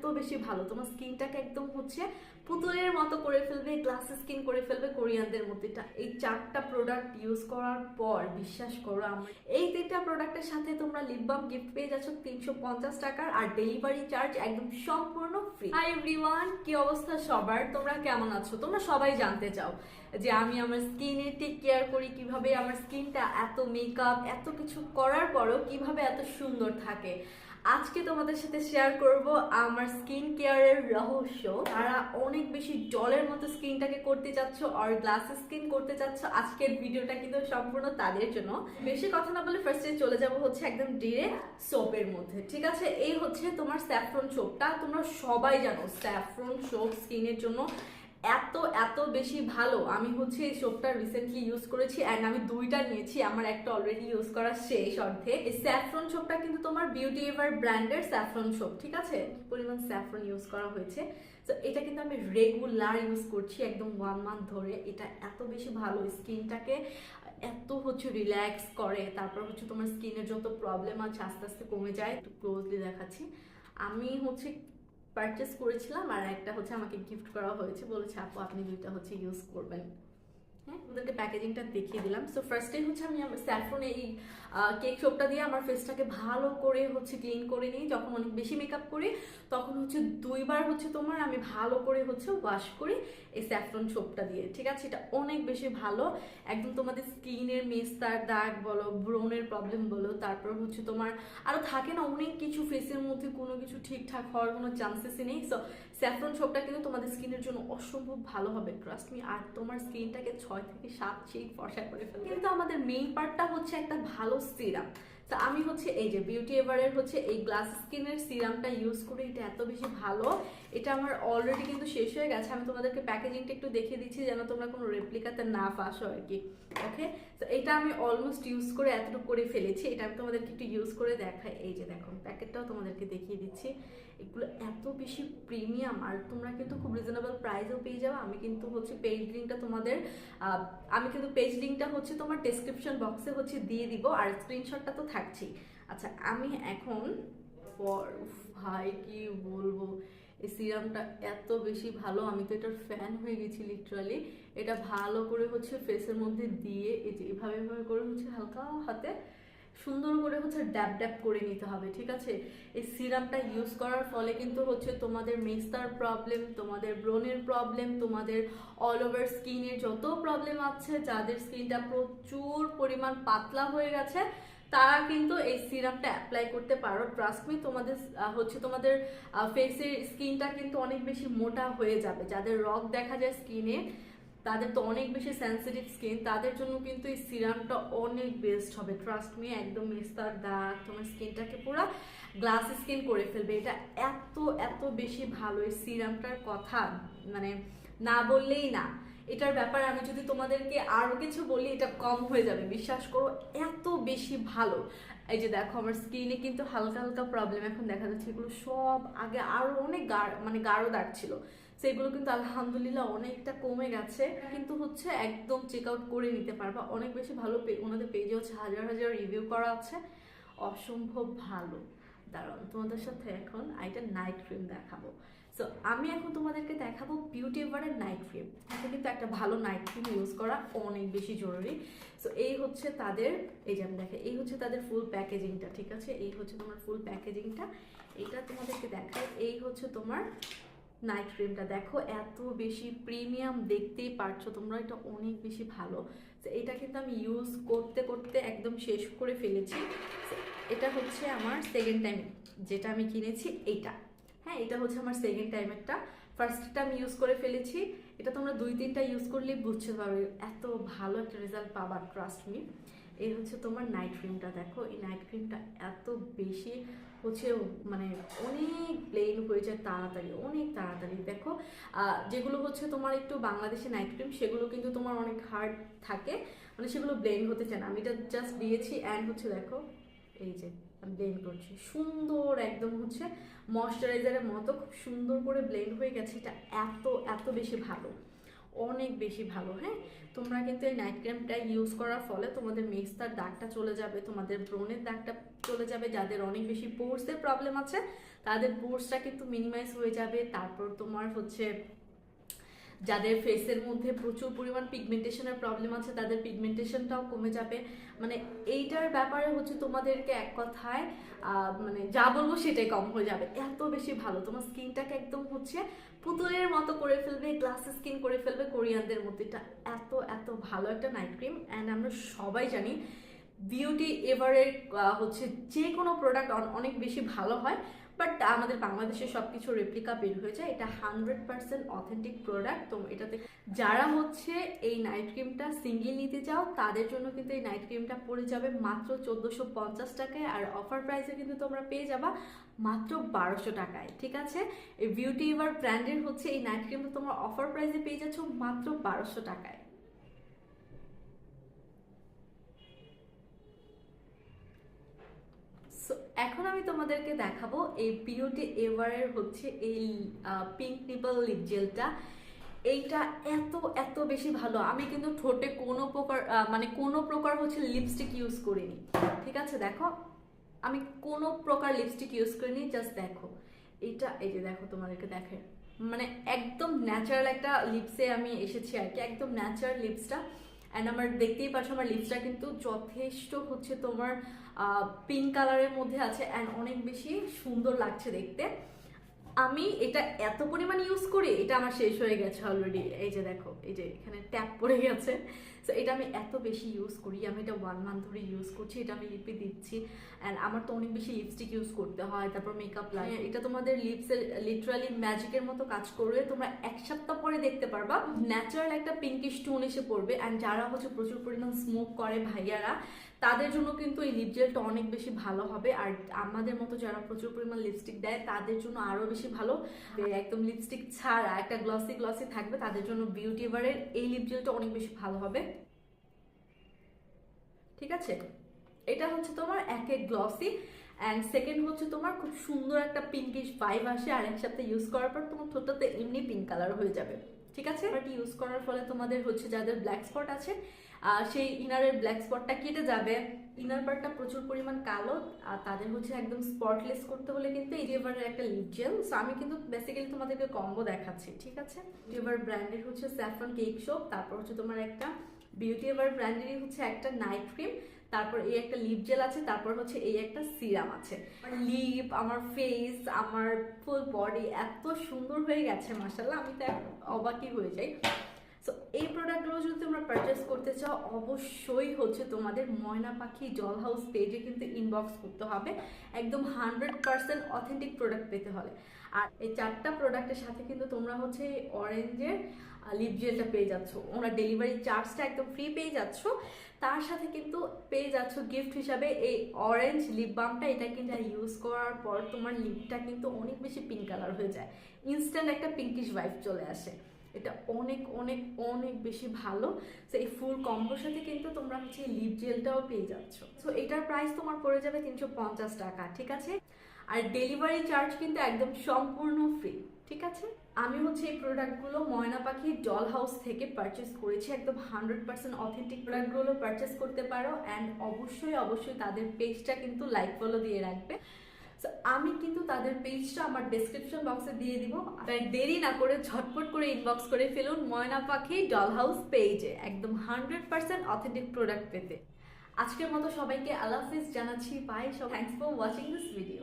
এত বেশি ভালো। তোমার স্কিনটাকে একদম হচ্ছে পুতুলের মতো করে ফেলবে, গ্লাস স্কিন করে ফেলবে কোরিয়ানদের মধ্যে এই চারটা প্রোডাক্ট ইউজ করার পর, বিশ্বাস করো এই তিনটা প্রোডাক্টের সাথে তোমরা লিপ বাম গিফট পেয়ে যাচ্ছ তিনশো পঞ্চাশ টাকার আর ডেলিভারি চার্জ একদম সম্পূর্ণ ফ্রি হাই এভরিওয়ান কি অবস্থা সবার? তোমরা কেমন আছো? তোমরা সবাই জানতে চাও যে আমি আমার স্কিনে টেক কেয়ার করি, কীভাবে আমার স্কিনটা এত মেকআপ এত কিছু করার পরও কীভাবে এত সুন্দর থাকে। আজকে তোমাদের সাথে শেয়ার করব আমার স্কিন কেয়ারের রহস্য। তারা অনেক বেশি জলের মতো স্কিনটাকে করতে চাচ্ছ আর গ্লাস স্কিন করতে চাচ্ছ, আজকের ভিডিওটা কিন্তু সম্পূর্ণ তাদের জন্য। বেশি কথা না বলে ফার্স্টে চলে যাব হচ্ছে একদম ডিরেক্ট সোপের মধ্যে, ঠিক আছে? এই হচ্ছে তোমার স্যাফ্রন সোপটা তোমরা সবাই জানো স্যাফ্রন সোপ স্কিনের জন্য এত এত বেশি ভালো। আমি হচ্ছে এই সোপটা রিসেন্টলি ইউজ করেছি অ্যান্ড আমি দুইটা নিয়েছি। আমার একটা অলরেডি ইউজ করা শেষ অর্ধে এই স্যাফরন সোপটা কিন্তু তোমার বিউটি এভার ব্র্যান্ডের স্যাফরন সোপ ঠিক আছে? পরিমাণ স্যাফরন ইউজ করা হয়েছে। তো এটা কিন্তু আমি রেগুলার ইউজ করছি একদম ওয়ান মান্থ ধরে। এটা এত বেশি ভালো স্কিনটাকে। এত হচ্ছে রিল্যাক্স করে। তারপর হচ্ছে তোমার স্কিনের যত প্রবলেম আছে, আস্তে আস্তে কমে যায়। একটু ক্লোজলি দেখাচ্ছি। আমি হচ্ছে পারচেস করেছিলাম আর একটা হচ্ছে আমাকে গিফট করা হয়েছে। বলেছে, আপু, আপনি দুইটা হচ্ছে ইউজ করবেন। হ্যাঁ ওদেরকে প্যাকেজিংটা দেখিয়ে দিলাম। সো ফার্স্টে হচ্ছে আমি আমার স্যাফরন এই কেক শপটা দিয়ে আমার ফেসটাকে ভালো করে হচ্ছে ক্লিন করে নিই। যখন অনেক বেশি মেকআপ করি, তখন হচ্ছে দুইবার হচ্ছে তোমার আমি ভালো করে হচ্ছে ওয়াশ করি এই স্যাফরন সোপটা দিয়ে, ঠিক আছে? এটা অনেক বেশি ভালো। একদম তোমাদের স্কিনের মেস্তার দাগ বলো ব্রনের প্রবলেম বলো, তারপর হচ্ছে তোমার আরও থাকে না অনেক কিছু ফেসের মধ্যে কোনো কিছু ঠিকঠাক হওয়ার কোনো চান্সেসই নেই। সো স্যাফরন সোপটা কিন্তু তোমাদের স্কিনের জন্য অসম্ভব ভালো হবে ট্রাস্ট মি আর তোমার স্কিনটাকে ছয় থেকে সাত শেড ফর্সা করে ফেলবে। কিন্তু আমাদের মেইন পার্টটা হচ্ছে একটা ভালো সিরাম। তো আমি হচ্ছে এই যে বিউটি এভারের হচ্ছে এই গ্লাস স্কিনের সিরামটা ইউজ করি, এটা এত বেশি ভালো। এটা আমার অলরেডি কিন্তু শেষ হয়ে গেছে। আমি তোমাদেরকে প্যাকেজিংটা একটু দেখিয়ে দিচ্ছি যেন তোমরা কোনো রেপ্লিকাতে না ফাঁসো আর কি। ওকে তো এটা আমি অলমোস্ট ইউজ করে এতটুকু করে ফেলেছি। এটা আমি তোমাদেরকে একটু ইউজ করে দেখাই। এই যে দেখো প্যাকেটটাও তোমাদেরকে দেখিয়ে দিচ্ছি। এগুলো এত বেশি প্রিমিয়াম আর তোমরা কিন্তু খুব রিজনেবল প্রাইসেও পেয়ে যাবে। আমি কিন্তু হচ্ছে পেজ লিঙ্কটা তোমাদের আমি কিন্তু পেজ লিঙ্কটা হচ্ছে তোমার ডেসক্রিপশন বক্সে হচ্ছে দিয়ে দিব আর স্ক্রিনশটটা তো থাকছেই। আচ্ছা আমি এখন ভাই কি বলব, এই সিরামটা এত বেশি ভালো, আমি তো এটার ফ্যান হয়ে গেছি লিটারালি এটা ভালো করে হচ্ছে ফেসের মধ্যে দিয়ে, এই যে এভাবে এভাবে করে হচ্ছে হালকা হাতে সুন্দর করে হচ্ছে ড্যাব ড্যাব করে নিতে হবে, ঠিক আছে? এই সিরামটা ইউজ করার ফলে কিন্তু হচ্ছে তোমাদের মেস্তার প্রবলেম তোমাদের ব্রনের প্রবলেম তোমাদের অল ওভার স্কিনের যত প্রবলেম আছে, যাদের স্কিনটা প্রচুর পরিমাণ পাতলা হয়ে গেছে, তারা কিন্তু এই সিরামটা অ্যাপ্লাই করতে পারো। ট্রাস্ট মি তোমাদের হচ্ছে তোমাদের ফেসের স্কিনটা কিন্তু অনেক বেশি মোটা হয়ে যাবে। যাদের রক দেখা যায় স্কিনে তাদের তো অনেক বেশি সেন্সিটিভ স্কিন তাদের জন্য কিন্তু এই সিরামটা অনেক বেস্ট হবে। ট্রাস্ট মি একদম মেস্তার দাগ, তোমার স্কিনটাকে পুরো গ্লাস স্কিন করে ফেলবে। এটা এত এত বেশি ভালো এই সিরামটার কথা মানে না বললেই না। এটার ব্যাপারে আমি যদি তোমাদেরকে আরও কিছু বলি, এটা কম হয়ে যাবে, বিশ্বাস করো, এত বেশি ভালো। এই যে দেখো, আমার স্কিনে কিন্তু হালকা হালকা প্রবলেম এখন দেখা যাচ্ছে এগুলো সব আগে আরও অনেক গাঢ় মানে গাঢ় দাগ ছিল। সেগুলো কিন্তু আলহামদুলিল্লাহ অনেকটা কমে গেছে। কিন্তু হচ্ছে একদম চেক আউট করে নিতে পারবা। অনেক বেশি ভালো ওনাদের পেজে হচ্ছে হাজার হাজার রিভিউ করা আছে। অসম্ভব ভালো। দাঁড়ান তোমাদের সাথে এখন আইটা নাইট ক্রিম দেখাবো। সো আমি এখন তোমাদেরকে দেখাবো বিউটি এভারের নাইট ক্রিম এটা কিন্তু একটা ভালো নাইট ক্রিম ইউজ করা অনেক বেশি জরুরি। সো এই হচ্ছে তাদের এই যে আমি দেখে এই হচ্ছে তাদের ফুল প্যাকেজিংটা ঠিক আছে? এই হচ্ছে তোমার ফুল প্যাকেজিংটা এটা তোমাদেরকে দেখায় এই হচ্ছে তোমার নাইট ক্রিমটা দেখো, এত বেশি প্রিমিয়াম দেখতেই পারছ, তোমরা এটা অনেক বেশি ভালো। তো এটা কিন্তু আমি ইউজ করতে করতে একদম শেষ করে ফেলেছি। এটা হচ্ছে আমার সেকেন্ড টাইম যেটা আমি কিনেছি এইটা। হ্যাঁ এটা হচ্ছে আমার সেকেন্ড টাইমেরটা ফার্স্টটা আমি ইউজ করে ফেলেছি। এটা তোমরা দুই, তিনটা ইউজ করলেই বুঝতে পারবে, এত ভালো একটা রেজাল্ট পাবা ট্রাস্ট মি এই হচ্ছে তোমার নাইট ক্রিমটা দেখো, এই নাইট ক্রিমটা এত বেশি হচ্ছে মানে অনেক প্লেন হয়ে যায় তাড়াতাড়ি, অনেক তাড়াতাড়ি। দেখো যেগুলো হচ্ছে তোমার একটু বাংলাদেশে নাইট ক্রিম সেগুলো কিন্তু তোমার অনেক হার্ড থাকে। মানে সেগুলো ব্লেন্ড হতে চায় না। আমি এটা জাস্ট দিয়েছি অ্যান্ড হচ্ছে দেখো, এই যে ব্লেন্ড করছি। সুন্দর একদম হচ্ছে ময়শ্চারাইজারের মতো, খুব সুন্দর করে ব্লেন্ড হয়ে গেছে। এটা এত এত বেশি ভালো। অনেক বেশি ভালো হ্যাঁ? তোমরা কিন্তু এই নাইট ক্রিমটা ইউজ করার ফলে তোমাদের মেক্সটার দাগটা চলে যাবে, তোমাদের ব্রণের দাগটা চলে যাবে, যাদের অনেক বেশি পোর্সের প্রবলেম আছে, তাদের পোর্সটা কিন্তু মিনিমাইজ হয়ে যাবে, তারপর তোমার হচ্ছে যাদের ফেসের মধ্যে প্রচুর পরিমাণ পিগমেন্টেশনের প্রবলেম আছে, তাদের পিগমেন্টেশনটাও কমে যাবে। মানে এইটার ব্যাপারে হচ্ছে তোমাদেরকে এক কথায় মানে যা বলব সেটাই কম হয়ে যাবে। এত বেশি ভালো। তোমার স্কিনটাকে একদম হচ্ছে পুতুলের মতো করে ফেলবে গ্লাস স্কিন করে ফেলবে কোরিয়ানদের মধ্যে। এটা এত এত ভালো একটা নাইট ক্রিম অ্যান্ড আমরা সবাই জানি বিউটি এভারের হচ্ছে যে কোনো প্রোডাক্ট অনেক বেশি ভালো হয়। বাট আমাদের বাংলাদেশে সব কিছু রেপ্লিকা বের হয়ে যায়। এটা হান্ড্রেড পার্সেন্ট অথেন্টিক প্রোডাক্ট তো এটাতে যারা হচ্ছে এই নাইট ক্রিমটা সিঙ্গেল নিতে চাও, তাদের জন্য কিন্তু এই নাইট ক্রিমটা পড়ে যাবে মাত্র চোদ্দোশো পঞ্চাশ টাকায়। আর অফার প্রাইসে কিন্তু তোমরা পেয়ে যাবা মাত্র বারোশো টাকায়। ঠিক আছে? এই বিউটি এভার ব্র্যান্ডের হচ্ছে এই নাইট ক্রিমটা তোমরা অফার প্রাইসে পেয়ে যাচ্ছ মাত্র বারোশো টাকায়। এখন আমি তোমাদেরকে দেখাবো এই বিউটি এভারের হচ্ছে এই পিঙ্ক নিপল লিপ জেলটা এইটা এত এত বেশি ভালো। আমি কিন্তু ঠোঁটে কোনো প্রকার মানে কোনো প্রকার হচ্ছে লিপস্টিক ইউজ করিনি। ঠিক আছে, দেখো? আমি কোনো প্রকার লিপস্টিক ইউজ করিনি জাস্ট দেখো। এইটা, এই যে দেখো তোমাদেরকে দেখে। মানে একদম ন্যাচারাল একটা লিপসে আমি এসেছি আর কি, একদম ন্যাচারাল লিপসটা অ্যান্ড আমার, দেখতেই পাচ্ছ, আমার লিপসটা কিন্তু যথেষ্ট হচ্ছে তোমার পিঙ্ক কালারের মধ্যে আছে অ্যান্ড অনেক বেশি সুন্দর লাগছে দেখতে। আমি এটা এত পরিমাণ ইউজ করি, এটা আমার শেষ হয়ে গেছে অলরেডি এই যে দেখো, এই যে এখানে ট্যাপ পড়ে গেছে। সো এটা আমি এত বেশি ইউজ করি আমি এটা ওয়ান মান্থ ধরে ইউজ করছি এটা আমি লিপে দিচ্ছি অ্যান্ড আমার তো অনেক বেশি লিপস্টিক ইউজ করতে হয় তারপর মেকআপ লাগে এটা তোমাদের লিপসের লিটারালি ম্যাজিকের মতো কাজ করবে তোমরা এক সপ্তাহ পরে দেখতে পারবা ন্যাচারাল একটা পিঙ্কিশ টোন এসে পড়বে অ্যান্ড যারা হচ্ছে প্রচুর পরিমাণ স্মোক করে ভাইয়ারা তাদের জন্য কিন্তু এই লিপ জেলটা অনেক বেশি ভালো হবে আর আমাদের মতো যারা প্রচুর পরিমাণ লিপস্টিক দেয় তাদের জন্য আরও বেশি ভালো। একদম লিপস্টিক ছাড়া একটা গ্লসি গ্লসি থাকবে তাদের জন্য বিউটি এভারের এই লিপ জেলটা অনেক বেশি ভালো হবে। ঠিক আছে? এটা হচ্ছে তোমার একে গ্লসি অ্যান্ড সেকেন্ড হচ্ছে তোমার খুব সুন্দর একটা পিঙ্কিশ ভাইব আসে আর একসাথে ইউজ করার পর তোমার ঠোঁটটাতে এমনি পিঙ্ক কালার হয়ে যাবে। ঠিক আছে? বাট ইউজ করার ফলে তোমাদের হচ্ছে যাদের ব্ল্যাক স্পট আছে সেই ইনারের ব্ল্যাক স্পটটা কেটে যাবে। ইনার পার্টটা প্রচুর পরিমাণ কালো, আর তাদের হচ্ছে একদম স্পটলেস করতে হলে কিন্তু এই এভারের একটা লিপ জেল সো আমি কিন্তু বেসিক্যালি তোমাদেরকে কম্বো দেখাচ্ছি, ঠিক আছে? এভার ব্র্যান্ডের হচ্ছে স্যাফরন কেক শপ তারপর হচ্ছে তোমার একটা বিউটি এভার ব্র্যান্ডেরই হচ্ছে একটা নাইট ক্রিম তারপর এই একটা লিপ জেল আছে, তারপর হচ্ছে এই একটা সিরাম আছে। লিপ আমার ফেস আমার ফুল বডি এত সুন্দর হয়ে গেছে মাসাল্লাহ আমি তো অবাকই হয়ে যাই। সো এই প্রোডাক্টগুলো যদি তোমরা পারচেস করতে চাও, অবশ্যই হচ্ছে তোমাদের ময়না পাখি জল হাউস পেজে কিন্তু ইনবক্স করতে হবে। একদম হান্ড্রেড পার্সেন্ট অথেন্টিক প্রোডাক্ট পেতে হলে আর এই চারটা প্রোডাক্টের সাথে কিন্তু তোমরা হচ্ছে অরেঞ্জের লিপ জেলটা পেয়ে যাচ্ছ। ওরা ডেলিভারি চার্জটা একদম ফ্রি পেয়ে যাচ্ছ। তার সাথে কিন্তু পেয়ে যাচ্ছ গিফট হিসাবে এই অরেঞ্জ লিপ বামটা এটা কিন্তু ইউজ করার পর তোমার লিপটা কিন্তু অনেক বেশি পিঙ্ক কালার হয়ে যায়। ইনস্ট্যান্ট একটা পিঙ্কিশ ভাইব চলে আসে। এটা অনেক অনেক অনেক বেশি ভালো। তো এই ফুল কম্বোর সাথে কিন্তু তোমরা হচ্ছে লিপ জেলটাও পেয়ে যাচ্ছ। সো এটার প্রাইস তোমার পড়ে যাবে তিনশো পঞ্চাশ টাকা। ঠিক আছে? আর ডেলিভারি চার্জ কিন্তু একদম সম্পূর্ণ ফ্রি ঠিক আছে? আমি হচ্ছে এই প্রোডাক্টগুলো ময়না পাখি ডল হাউস থেকে পারচেস করেছি, একদম হান্ড্রেড পার্সেন্ট অথেন্টিক প্রোডাক্টগুলো পারচেস করতে পারো অ্যান্ড অবশ্যই অবশ্যই তাদের পেজটা কিন্তু লাইক ফলো দিয়ে রাখবে। সো আমি কিন্তু তাদের পেজটা আমার ডেসক্রিপশন বক্সে দিয়ে দিব। তাই দেরি না করে ঝটপট করে ইনবক্স করে ফেলুন ময়না পাখি ডল হাউস পেজে একদম হান্ড্রেড পার্সেন্ট অথেন্টিক প্রোডাক্ট পেতে। আজকের মতো সবাইকে আল্লাহ হাফিজ জানাচ্ছি। বাই সব thanks for watching this video